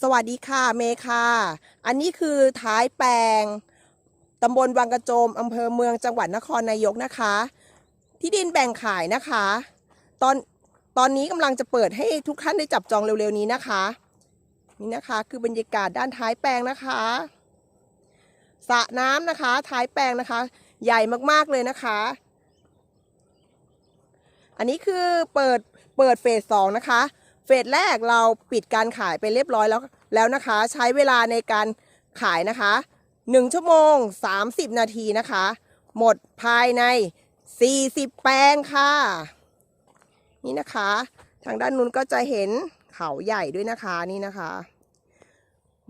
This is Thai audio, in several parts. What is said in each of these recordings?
สวัสดีค่ะเมย์ค่ะ อันนี้คือท้ายแปลงตำบลวังกระโจมอำเภอเมืองจังหวัดนครนายกนะคะ ที่ดินแบ่งขายนะคะ ตอนตอนนี้กำลังจะเปิดให้ทุกท่านได้จับจองเร็วๆนี้นะคะ นี่นะคะคือบรรยากาศด้านท้ายแปลงนะคะสระน้ำนะคะ ท้ายแปลงนะคะ ใหญ่มากๆเลยนะคะ อันนี้คือเปิดเปิดเฟสสองนะคะ เฟสแรกเราปิดการขายไปเรียบร้อยแล้วแล้วนะคะ ใช้เวลาในการขายนะคะ 1 ชั่วโมง 30 นาทีนะคะ หมดภายใน 40 แปลงค่ะ นี่นะคะ ทางด้านนู้นก็จะเห็นเขาใหญ่ด้วยนะคะนี่นะคะ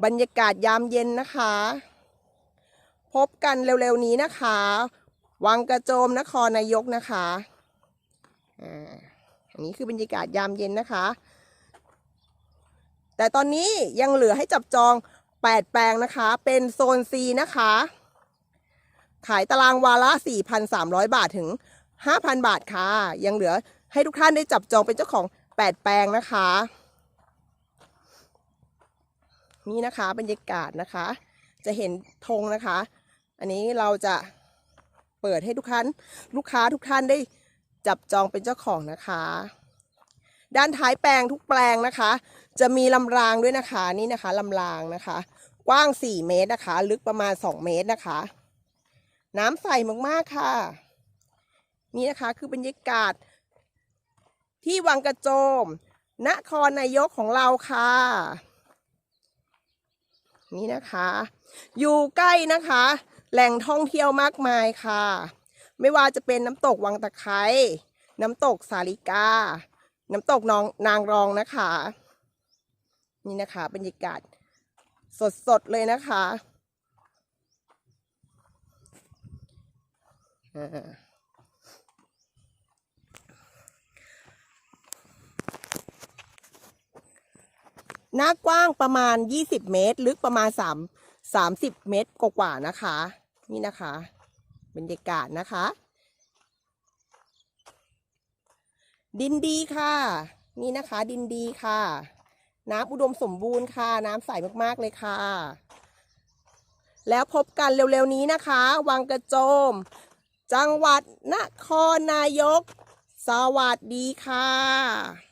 บรรยากาศยามเย็นนะคะ พบกันเร็วๆนี้นะคะ วังกระโจมนครนายกนะคะอ่าอันนี้คือบรรยากาศยามเย็นนะคะ แต่ตอนนี้ยังเหลือให้จับจอง 8 แปลงนะคะ เป็นโซน C นะคะ ขายตารางวาละ 4,300 บาทถึง 5,000 บาทค่ะ ยังเหลือให้ทุกท่านได้จับจองเป็นเจ้าของ 8 แปลงนะคะ นี่นะคะบรรยากาศนะคะ จะเห็นธงนะคะ อันนี้เราจะเปิดให้ทุกท่านลูกค้าทุกท่านได้จับจองเป็นเจ้าของนะคะ ด้านท้ายแปลงทุกแปลงนะคะ จะมีลำรางด้วยนะคะนี่นะคะลำรางนะคะ กว้าง 4 เมตรนะคะ ลึกประมาณ 2 เมตรนะคะ น้ำใสมากๆค่ะ นี่นะคะคือบรรยากาศ ที่วังกระโจม นครนายกของเราค่ะ นี่นะคะ อยู่ใกล้นะคะ แหล่งท่องเที่ยวมากมายค่ะ ไม่ว่าจะเป็นน้ำตกวังตะไคร้น้ำตกสาลิกา น้ำตกนองนางรองนะคะ นี่นะคะบรรยากาศสดๆเลยนะคะหน้ากว้างประมาณ 20 เมตร ลึกประมาณ 3 30 เมตรกว่าๆนะคะ นี่นะคะ บรรยากาศนะคะ ดินดีค่ะ นี่นะคะดินดีค่ะ น้ำอุดมสมบูรณ์ค่ะ น้ำใสมากๆเลยค่ะ แล้วพบกันเร็วๆนี้นะคะ วังกระโจม จังหวัดนครนายก สวัสดีค่ะ